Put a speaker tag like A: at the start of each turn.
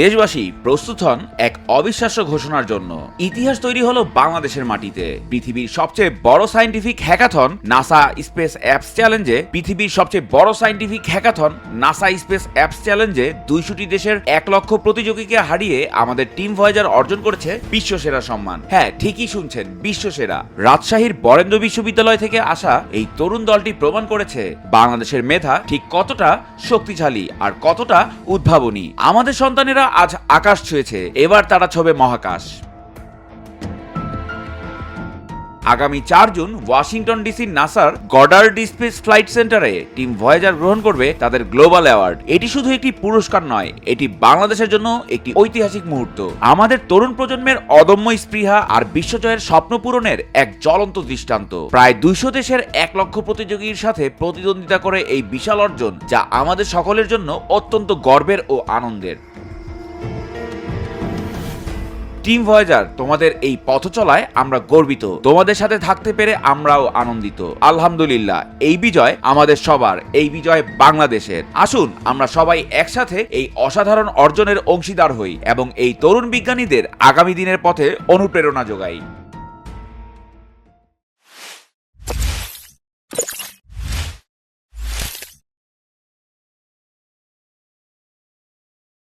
A: দেশবাসী প্রস্তুত হন এক অবিশ্বাস্য ঘোষণার জন্য। ইতিহাস তৈরি হলো বাংলাদেশের মাটিতে। পৃথিবীর সবচেয়ে বড় scientific hackathon NASA space apps চ্যালেঞ্জে পৃথিবীর সবচেয়ে বড় scientific hackathon NASA space apps চ্যালেঞ্জে দুইশোটি দেশের এক লক্ষ প্রতিযোগীকে হারিয়ে আমাদের টিম ভয়েজার অর্জন করেছে বিশ্বসেরা সম্মান। হ্যাঁ ঠিকই শুনছেন, বিশ্বসেরা। রাজশাহীর বরেন্দ্র বিশ্ববিদ্যালয় থেকে আসা এই তরুণ দলটি প্রমাণ করেছে বাংলাদেশের মেধা ঠিক কতটা শক্তিশালী আর কতটা উদ্ভাবনী। আমাদের সন্তানেরা আজ আকাশ ছুঁয়েছে, এবার তারা ছবে মহাকাশ। আগামী চার জুন ওয়াশিংটন ডিসির নাসার গডার ডিসপেস ফ্লাইট সেন্টারে টিম ভয়েজার গ্রহণ করবে তাদের গ্লোবাল অ্যাওয়ার্ড। এটি শুধু একটি পুরস্কার নয়, এটি বাংলাদেশের জন্য একটি ঐতিহাসিক মুহূর্ত। আমাদের তরুণ প্রজন্মের অদম্য স্পৃহা আর বিশ্বজয়ের স্বপ্ন পূরণের এক জ্বলন্ত দৃষ্টান্ত। প্রায় দুইশো দেশের এক লক্ষ প্রতিযোগীর সাথে প্রতিদ্বন্দ্বিতা করে এই বিশাল অর্জন, যা আমাদের সকলের জন্য অত্যন্ত গর্বের ও আনন্দের। টিম ভয়েজার তোমাদের এই পথ চলায় আমরা গর্বিত। তোমাদের সাথে থাকতে পেরে আমরাও আনন্দিত। আলহামদুলিল্লাহ, এই বিজয় আমাদের সবার, এই বিজয় বাংলাদেশের। আসুন, আমরা সবাই একসাথে এই অসাধারণ অর্জনের অংশীদার হই এবং এই তরুণ বিজ্ঞানীদের আগামী দিনের পথে অনুপ্রেরণা যোগাই।